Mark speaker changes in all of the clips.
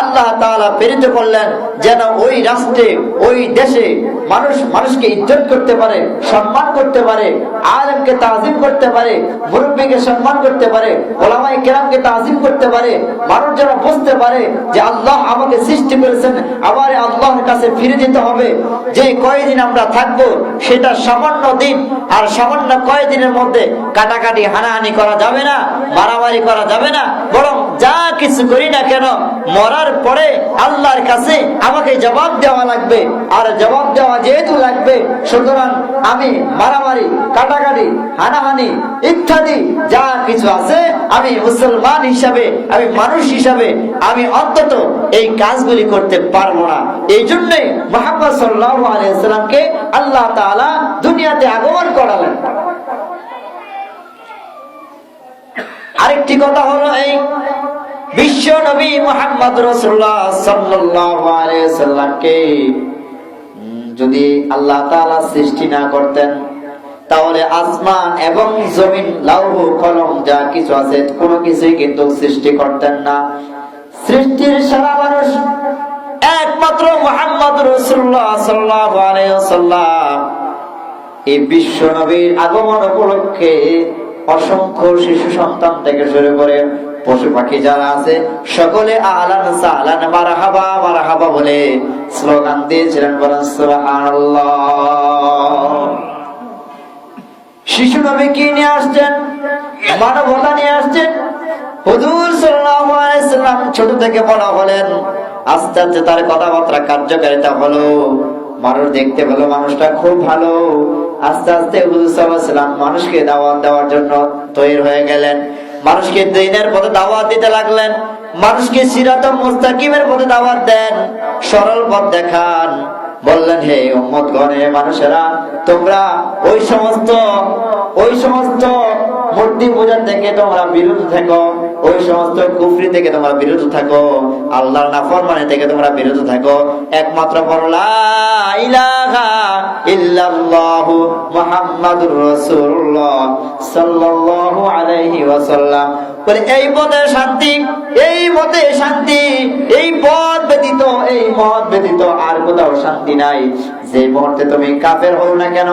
Speaker 1: আল্লাহ তালা প্রেরিত করলেন যেন ওই রাষ্ট্রে, ওই দেশে মানুষ, মানুষকে ইজ্জত করতে পারে, সম্মান করতে পারে আলেমকে তাজিম করতে পারে, মুরব্বীকে সম্মান করতে পারে ওলামাই কেরামকে তাজিম করতে পারে মানুষ যেন বুঝতে পারে যে আল্লাহ আমাকে সৃষ্টি করেছেন, আবার আল্লাহর কাছে ফিরে যেতে হবে। যে কয়দিন আমরা থাকব, সেটা সামান্য দিন, আর সামান্য কয়দিনের মধ্যে কাটাকাটি, হানাহানি করা যাবে না, মারামারি করা যাবে না, বরং যা কিছু করি না কেন, মরার পরে আল্লাহর কাছে আমাকে জবাব দেওয়া লাগবে। আর জবাব দেওয়া যেহেতু লাগবে, সুতরাং আমি মারামারি কাটাকাটি হানাহানি, ইত্যাদি, যা কিছু আছে, আমি মুসলমান হিসাবে, আমি মানুষ হিসাবে, আমি অন্তত এই কাজগুলি করতে পারব না। এই জন্যে মোহাম্মদ সাল্লাহ আলাইসাল্লামকে আল্লাহ তাআলা দুনিয়াতে আগমন করালেন। আরেকটি কথা হলো এই বিশ্ব নবী মোহাম্মদ রসুল্লাহ সাল্লামকে যদি আল্লাহ তাআলা সৃষ্টি না করতেন তাহলে আসমান এবং জমিন লাউহ কলম, যা কিছু আছে, কোনো কিছুই কিন্তু সৃষ্টি করতেন না। সৃষ্টির সারা মানুষ একমাত্র মোহাম্মদ রসুল্লাহ সাল্লাহ সাল্লাম এই বিশ্ব নবীর আগমন উপলক্ষে অসংখ্য শিশু সন্তান থেকে শুরু করে পশু পাখি যারা আছে, সকলে আলান সালান মারহাবা মারহাবা বলে স্লোগান দিয়েছিলেন বলেন সুবহানাল্লাহ। শিশু নবী কি নিয়ে আসছেন? মানবতা নিয়ে আসছেন? হুজুর সাল্লাল্লাহু আলাইহি ছোট থেকে বড় হলেন। আস্তে আস্তে তার কথাবার্তা কার্যকারিতা হলো। মানুষ দেখতে পেল মানুষটা খুব ভালো। আস্তে আস্তে হুজুর সাল্লাম মানুষকে দাওয়াত দেওয়ার জন্য তৈরি হয়ে গেলেন। মানুষকে দিনের পথে দাওয়াত দিতে লাগলেন। মানুষকে সিরাত মুস্তাকিমের পথে দাওয়াত দেন। সরল পথ দেখান। বললেন, হে উম্মত গণে মানুষেরা, তোমরা ওই সমস্ত ওই সমস্ত মূর্তি পূজা থেকে তোমরা বিরত থাকো। ওই সমস্ত কুফরি থেকে তোমরা বিরত থাকো, আল্লাহর নাফরমানি থেকে তোমরা বিরত থাকো। একমাত্র সাল্লাল্লাহু আলাইহি ওয়াসাল্লাম। বলে, এই পথে শান্তি, এই পথে শান্তি, এই পথ ব্যতীত, এই পথ ব্যতীত আর কোথাও শান্তি নাই। যে মুহূর্তে তুমি কাফের হও না কেন,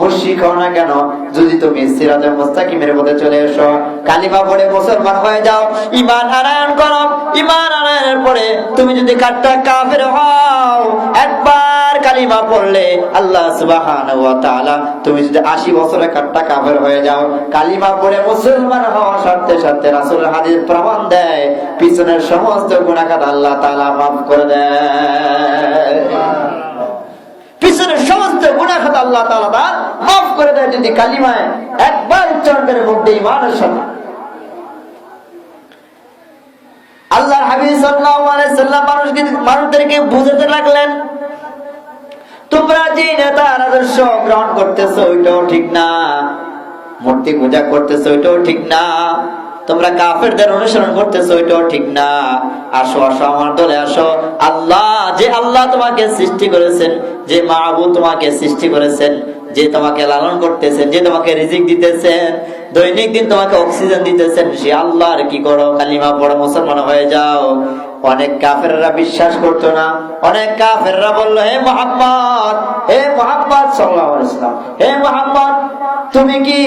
Speaker 1: মুশরিক হও না কেন, যদি তুমি সিরাতে মুস্তাকিমের পথে চলে এসো, কালিমা পড়ে মুসলমান হয়ে যাও, ঈমান আনয়ন করো, ঈমান আনয়নের পরে তুমি যদি কাটটা কাফের হও, একবার কালিমা পড়লে আল্লাহ সুবহানাহু ওয়া তাআলা তুমি যদি 80 বছরে কাটটা কাফের হয়ে যাও, কালিমা পড়ে মুসলমান হওয়ার সাথে সাথে রাসূলের হাদিস প্রমাণ দেয়, পিছনের সমস্ত গুনাহগার আল্লাহ তাআলা মাফ করে দেয়। পিছনের সমস্ত গুনাহগার আল্লাহ তাআলা তার মাফ করে দেয় যদি কালিমায় একবার উচ্চারণ করে মধ্যে ঈমানের সাথে আল্লাহর মানুষদেরকে বুঝাতে লাগলেন, তোমরা যে নেতার আদর্শ গ্রহণ করতেছো, ওইটাও ঠিক না। মূর্তি পূজা করতেছো, ওইটাও ঠিক না। তোমরা কাফেরদের অনুসরণ করতেছো, ওইটাও ঠিক না। আসো আসো, আমার দলে আসো। যে আল্লাহ তোমাকে সৃষ্টি করেছেন, যে মাহবুব তোমাকে সৃষ্টি করেছেন, যে তোমাকে লালন করতেছেন, যে তোমাকে রিজিক দিতেছেন, দৈনিক দিন তোমাকে অক্সিজেন দিতেছেন, সে আল্লাহর কি করো? কালিমা পড়ো মুসলমান হয়ে যাও। অনেক কাফেররা বিশ্বাস করতো না। অনেক কাফেররা বলল, হে মোহাম্মদ হে মোহাম্মদ সাল্লাল্লাহু হে মোহাম্মদ, তুমি কি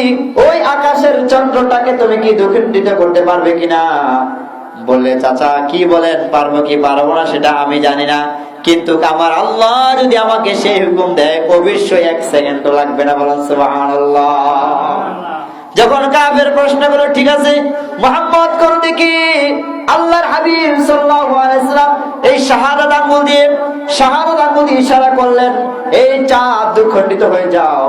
Speaker 1: ওই আকাশের চন্দ্রটাকে তুমি কি দুঃখিত করতে পারবে কিনা? বললে চাচা কি বলেন? পারব কি পারব না সেটা আমি জানি না। কিন্তু আমার আল্লাহ যদি আমাকে সেই হুকুম দেয় অবশ্যই এক সেকেন্ড তো লাগবে না। বলেন যখন কাবের প্রশ্ন করল ঠিক আছে মোহাম্মদ করো দেখি আল্লাহর হাবিব সাল্লাল্লাহু আলাইহি সাল্লাম এই শাহাদাত আঙ্গুল দিয়ে শাহাদাত আঙ্গুল দিয়ে ইশারা করলেন, এই চাঁদ দুখণ্ডিত হয়ে যাও।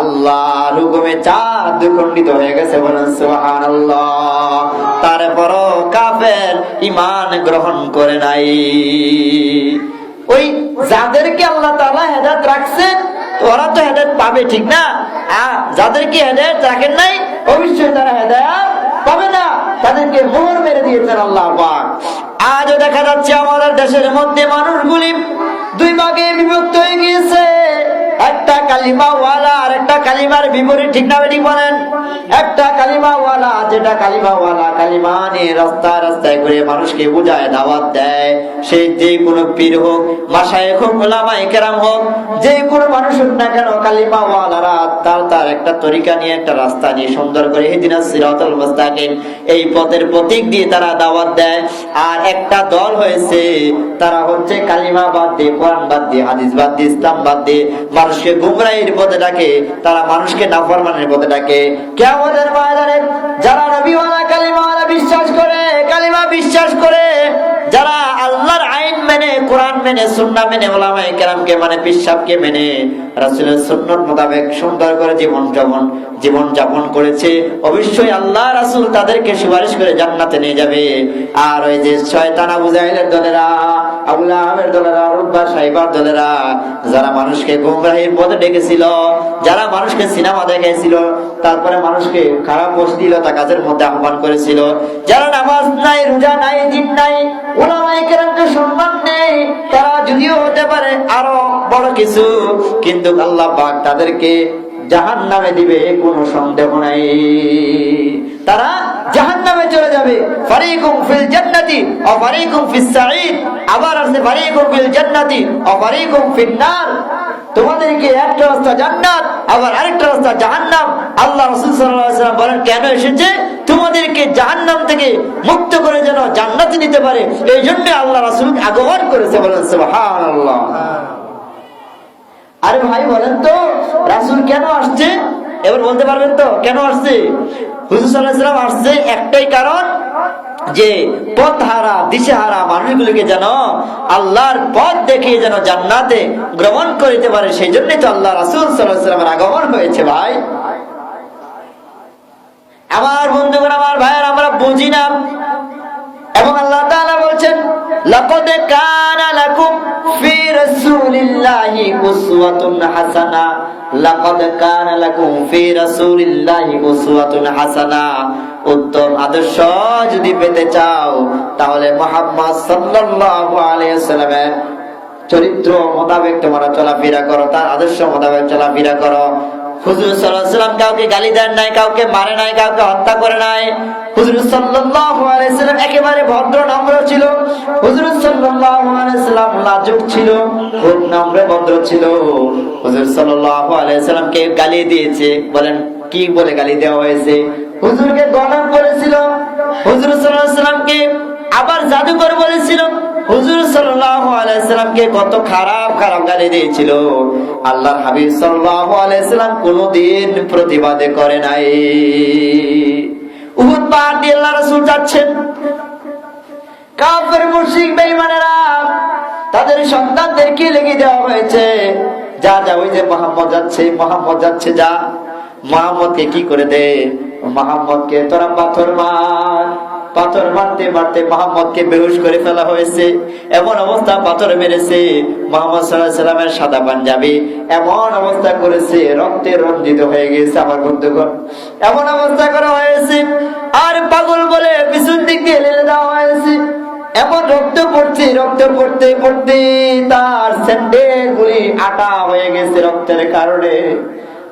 Speaker 1: আল্লাহর হুকুমে চাঁদ দুখণ্ডিত হয়ে গেছে বলেন, সুবহানাল্লাহ। তারপরও কাফের ঈমান গ্রহণ করে নাই। ওই যাদেরকে আল্লাহ তাআলা হেদায়েত রাখছেন, ওরা তো হেদায়েত পাবে, ঠিক না? যাদেরকে হেদায়েত রাখেন নাই, অবশ্যই তারা হেদায়েত তাদেরকে ভোর মেরে দিয়েছেন আল্লাহ পাক। আজও দেখা যাচ্ছে আমাদের দেশের মধ্যে মানুষগুলি দুই ভাগে বিভক্ত হয়ে গিয়েছে। একটা কালিমা ওয়ালা আর একটা কালিমার বিপরীত ঠিক না বলেন। একটা কালিমা ওয়ালা যেটা কালিমা ওয়ালা কালিমা নিয়ে রাস্তায় রাস্তায় করে মানুষকে বুঝায়, দাওয়াত দেয়। সে যে কোনো পীর হোক মাসায় হোক ওলামায়ে কেরাম হোক, যে কোনো মানুষ হোক না কেন কালিমা ওয়ালারা তার তার একটা তরিকা নিয়ে, একটা রাস্তা নিয়ে সুন্দর করে হেদিনা সিরাতুল মুস্তাকিম এই পথের প্রতীক দিয়ে তারা দাওয়াত দেয়। আর একটা দল হয়েছে, তারা হচ্ছে কালিমা বাদ দিয়ে, কোরআন বাদ দিয়ে, হাদিস বাদ দিয়ে, ইসলাম বাদ দিয়ে, মানুষকে গুমরাহির পথে ডাকে, তারা মানুষকে নাফরমানের পথে ডাকে। কেমনের ময়দানে যারা নবীওয়ালা কালিমাওয়ালা বিশ্বাস করে, কালিমা বিশ্বাস করে, যারা আল্লাহর আইন মেনে, কোরআন মেনে, সুন্নাহ মেনে, ওলামায়ে কেরামকে মানে পিসাবকে মেনে, রাসূলের সুন্নাত মোতাবেক সুন্দর করে জীবন যাপন জীবন যাপন করেছে, অবশ্যই আল্লাহ রাসূল তাদেরকে সুপারিশ করে জান্নাতে নিয়ে যাবে। আর ওই যে শয়তান আবু জাহেলের দলেরা আবুল আহমের দলেরা রুব্বা সাহেবার দলেরা, যারা মানুষকে গুমরাহির পথে ডেকেছিল, যারা মানুষকে সিনেমা দেখাইছিল, তারপরে মানুষকে খারাপ অশ্লীলতা কাজের মধ্যে আহ্বান করেছিল। যারা নামাজ নাই, রোজা নাই, দিন নাই, ওলামায়ে কেরামকে সম্মান নেই, তারা যদিও হতে পারে আরও বড় কিছু, কিন্তু আল্লাহ পাক তাদেরকে জাহান নামে দিবে, কোনো সন্দেহ নাই তারা জাহান নামে চলে যাবে তোমাদেরকে তোমাদেরকে জাহান্নাম থেকে মুক্ত করে যেন জান্নাতে নিতে পারে। এই জন্য আল্লাহ রাসূল আগমন করেছে বলেন আরে ভাই, বলেন তো, রাসূল কেন আসছে? এবার বলতে পারবেন তো, কেন আসছে? হুজুর ওয়াসাল্লাম আসছে একটাই কারণ যে পথ হারা দিশেহারা মানুষগুলোকে যেন আল্লাহর পথ দেখিয়ে যেন জান্নাতে গ্রহণ করিতে পারে, সেই জন্যই তো আল্লাহ রাসুল সাল্লামের আগমন হয়েছে ভাই। আমার বন্ধুগণ, আমার ভাইয়ের, আমরা বুঝি না। এবং আল্লাহ বলছেন লাকুম উত্তম আদর্শ যদি পেতে চাও, তাহলে সাল্লাল্লাহু আলাইহি ওয়াসাল্লামের চরিত্র মোতাবেক তোমরা চলাফেরা করো, তার আদর্শ মোতাবেক চলাফেরা করো। হুজুর সাল্লাল্লাহু আলাইহি সাল্লাম কাউকে গালি দেন নাই, কাউকে মারে নাই, কাউকে হত্যা করে নাই। একেবারে ভদ্র নম্র ছিল। লাজুক ছিল ভদ্র ছিল। গালি দিয়েছে? বলেন, কি বলে গালি দেওয়া হয়েছে? হুজুরকে গণন করেছিল। হুজুর সাল্লামকে আবার জাদুকর বলেছিল। হুজুর সাল্লাল্লাহু সাল্লামকে কত খারাপ খারাপ গালি দিয়েছিল। আল্লাহর হাবিব সাল্লাম কোনোদিন প্রতিবাদে করে নাই। দিয়ে আল্লাহ রাসূল যাচ্ছেন। কাফের, মুশরিক, বেঈমানেরা, তাদের সন্তানদেরকে লেগে দেওয়া হয়েছে? যা যা, ওই যে মোহাম্মদ যাচ্ছে মোহাম্মদ যাচ্ছে, যা। মোহাম্মদকে কি করে দে? মোহাম্মদকে তোরা পাথর মার। পাথর মারতে মারতে মোহাম্মদকে বেহুশ করে ফেলা হয়েছে। এমন অবস্থা পাথর মেরেছে। মোহাম্মদ সাল্লাহ সাল্লামের সাদা পাঞ্জাবি। এমন অবস্থা করেছে, রক্তে রঞ্জিত হয়ে গেছে আমার বন্ধুগণ। এমন অবস্থা করা হয়েছে, আর পাগল বলে পিছন দিক লেলে দেওয়া হয়েছে। এমন রক্ত পড়ছে, রক্ত পড়তে পড়তে তার স্যান্ডেল গুলি আটা হয়ে গেছে রক্তের কারণে।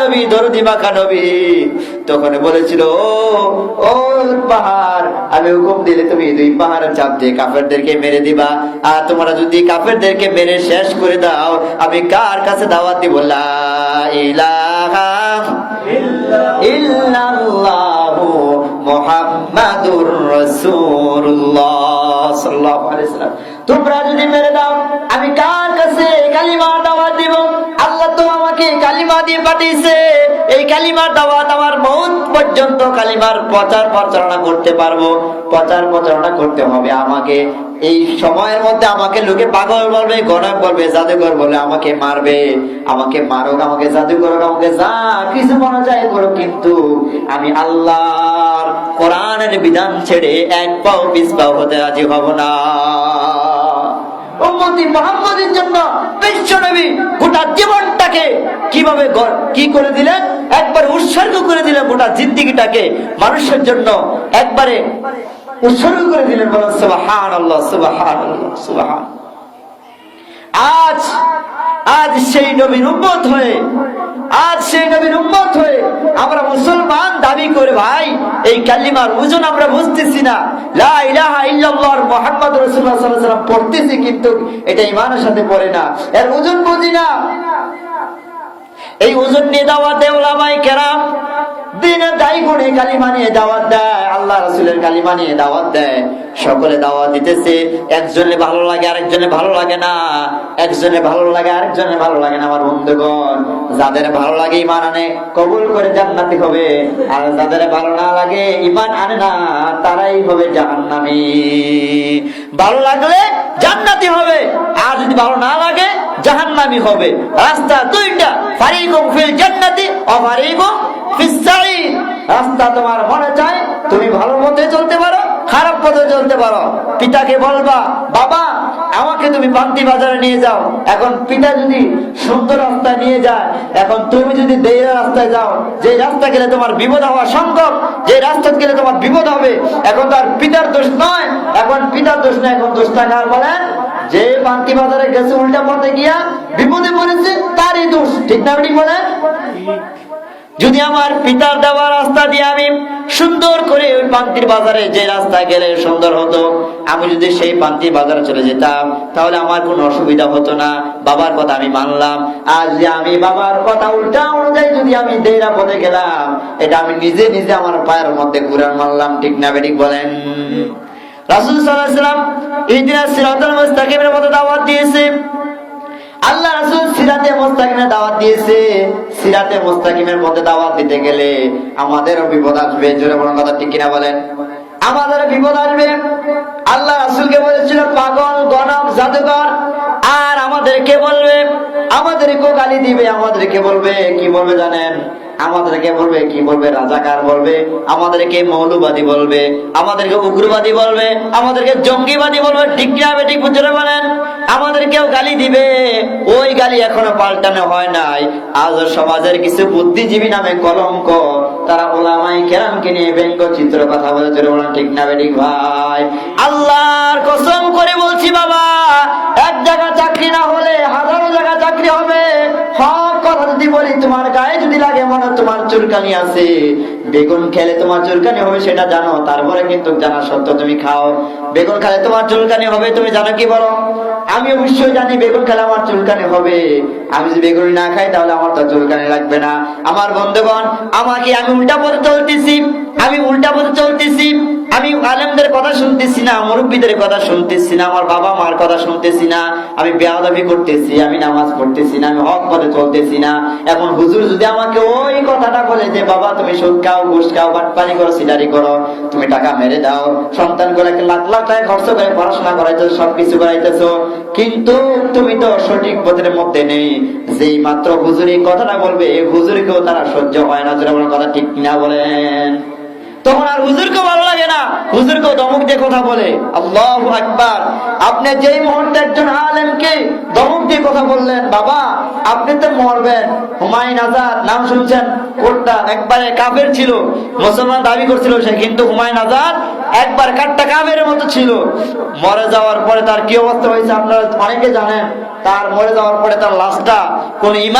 Speaker 1: নবী, দরদি মাখা নবী। তখন বলেছিল, ও ও পাহাড়, আমি হুকুম দিলে তুমি দুই পাহাড়ের চাপ দিয়ে কাফেরদেরকে মেরে দিবা। আর তোমরা যদি কাফেরদেরকে মেরে শেষ করে দাও, আমি কার কাছে দাওয়াত দিব? ইলাহা ইল্লাল্লাহু তোমরা যদি মেরে দাও, আমি কার কাছে কালিমা দাওয়াত দিব? আমাকে কালিমা দিয়ে পাঠিয়েছে? এই কালিমার দাওয়াত আমার মৌত পর্যন্ত কালিমার প্রচার প্রচারণা করতে পারব। প্রচার প্রচারণা করতে হবে আমাকে। এই সময়ের মধ্যে আমাকে লোকে পাগল বলবে, গণক বলবে জাদুঘর বলবে, আমাকে মারবে। আমাকে মারুক, আমাকে জাদুঘর আমাকে যা কিছু মনে চাই করো কিন্তু আমি আল্লাহর কোরআনের বিধান ছেড়ে এক পাও পিস পাও হতে রাজি হব না। উম্মতি মোহাম্মদের জন্য গোটা জীবনটাকে কীভাবে কি করে দিলেন? একবার উৎসর্গ করে দিলেন গোটা জিন্দিগিটাকে। মানুষের জন্য একবারে উৎসর্গ করে দিলেন বলেন সুবাহান আল্লাহ সুবাহান সুবাহান। আজ আজ সেই নবীর উম্মত হয়ে আজ সে নবীর উম্মত হয়ে আমরা মুসলমান দাবি করে, ভাই, এই কালিমার ওজন আমরা বুঝতেছি না। পড়তেছি কিন্তু এটা সাথে পড়ে না। এর এই ওজন নিয়ে দাওয়াতে ওলামাই কেরাম দিনে দাওয়াত দেয়, আল্লাহ দাওয়াত দেয়। সকলে দাওয়াত দিতেছে, একজনে ভালো লাগে, আরেকজনে ভালো লাগে না। একজনে ভালো লাগে, আরেকজনে ভালো লাগে না, আমার বন্ধুগণ। যাদের ভালো লাগে ইমান আনে, কবুল করে জান্নাতি হবে। আর যাদের ভালো না লাগে ইমান আনে না, তারাই হবে জাহান্নামী। ভালো লাগলে জান্নাতি হবে, আর যদি ভালো না লাগে, জাহান্নামি হবে। রাস্তা দুইটা, ফারিকুম ফিল জান্নাতি ও রাস্তা তোমার মনে চায়, তুমি ভালো পথে চলতে পারো, খারাপ পথে চলতে পারো। পিতাকে বলবা, বাবা, আমাকে তুমি পান্তি বাজারে নিয়ে যাও। এখন পিতা যদি সুন্দর রাস্তায় নিয়ে যায়, এখন তুমি যদি দেয়া রাস্তায় যাও, যে রাস্তা গেলে তোমার বিপদ হওয়া সম্ভব, যে রাস্তা গেলে তোমার বিপদ হবে, এখন তার পিতার দোষ নয়। এখন পিতার দোষ নয়, এখন দোষ দোষটা কার বলেন যে পান্তি বাজারে গেছে, উল্টা পথে গিয়া বিপদে পড়েছে, তারই দোষ। ঠিক না বলেন যদি আমার পিতার দেওয়া রাস্তা দিয়ে আমি সুন্দর করে ওই পান্তির বাজারে যে রাস্তায় গেলে সুন্দর হতো, আমি যদি সেই পান্তির বাজারে চলে যেতাম, তাহলে আমার কোনো অসুবিধা হতো না। বাবার কথা আমি মানলাম। আর যে আমি বাবার কথা উল্টা অনুযায়ী যদি আমি দেরা পথে গেলাম, এটা আমি নিজে নিজে আমার পায়ের মধ্যে কুরান মানলাম, ঠিক না বেঠিক বলেন? রাসুল সাল্লাম এই দিন সিরাতুল মুস্তাকিমের মতো দাওয়াত দিয়েছে। আল্লাহ রাসুল সিরাতে মোস্তাকিমের দাওয়াত দিয়েছে। সিরাতে মোস্তাকিমের দাওয়াত দিতে গেলে আমাদেরও বিপদ আসবে। জোরে বড় কথা ঠিক কিনা বলেন? আমাদের বিপদ আসবে। আল্লাহ রাসুলকে বলেছিল, পাগল গণক জাদুকর। আর আমাদেরকে বলবে, আমাদেরকেও গালি দিবে, আমাদেরকে বলবে। কি বলবে জানেন? আমাদেরকে বলবে, কি বলবে, রাজাকার বলবে, আমাদেরকে মৌলবাদী বলবে, আমাদেরকে উগ্রবাদী বলবে, আমাদেরকে জঙ্গিবাদী বলবে, ঠিক না ঠিক বুঝতে বলেন আমাদেরকেও গালি দিবে। ওই গালি এখনও পাল্টানো হয় নাই। আজ সমাজের কিছু বুদ্ধিজীবী নামে কলঙ্ক, তারা ওলামাই কেরামকে নিয়ে ব্যঙ্গ চিত্র কথা বলে চলে ঠিক না ঠিক ভাই। আল্লাহর কসম করে বলছি বাবা লাগে মনে তোমার চুলকানি আছে। বেগুন খেলে তোমার চুলকানি হবে, সেটা জানো। তারপরে কিন্তু জানা সত্য তুমি খাও। বেগুন খেলে তোমার চুলকানি হবে, তুমি জানো কি বলো? আমি অবশ্যই জানি বেগুন খেলে আমার চুলকানি হবে। আমি যদি বেগুন না খাই, তাহলে আমার তো চুলকানি লাগবে না। আমার বন্ধুগণ, আমাকে আমি উল্টা পথে চলতেছি। আমি উল্টা পথে চলতেছি। আমি আলেমদের কথা শুনতেছি না, মুরব্বীদের কথা শুনতেছি না, আমার বাবা মার কথা শুনতেছি না। আমি বেয়াদবি করতেছি, আমি নামাজ পড়তেছি না, আমি হক পথে চলতেছি না। এখন হুজুর যদি আমাকে ওই কথাটা বলে যে, বাবা, তুমি সুদ খাও ঘুষ খাও, বাটপানি করো সিটারি করো, তুমি টাকা মেরে দাও। সন্তান গুলাকে লাখ লাখ টাকা খরচ করে পড়াশোনা করাইতেছো, সবকিছু করাইতেছো। কিন্তু তুমি তো সঠিক পথের মধ্যে নেই। যেই মাত্র হুজুরি কথাটা বলবে, এই হুজুরিকেও তারা সহ্য হয় না। যেটা কথা ঠিক কিনা বলেন। তখন আর হুজুরকে ভালো লাগে না। হুজুরকেও দমক দিয়ে কথা বলে। আল্লাহ আকবার। আপনি যেই মুহূর্তে একজন আলেমকে দমক দিয়ে কথা বললেন, বাবা, আপনি তো মরবেন। হুমায়ুন আজাদ, নাম শুনছেন? কোনটা একবারে কাফের ছিল। মুসলমান দাবি করছিল সে, কিন্তু হুমায়ুন আজাদ একবার কাটটা কাফের মতো ছিল। মরে যাওয়ার পরে তার কি অবস্থা হয়েছে আপনারা অনেকে জানেন। তার মরে যাওয়ার পরে তার লাশটা কোন ইমাম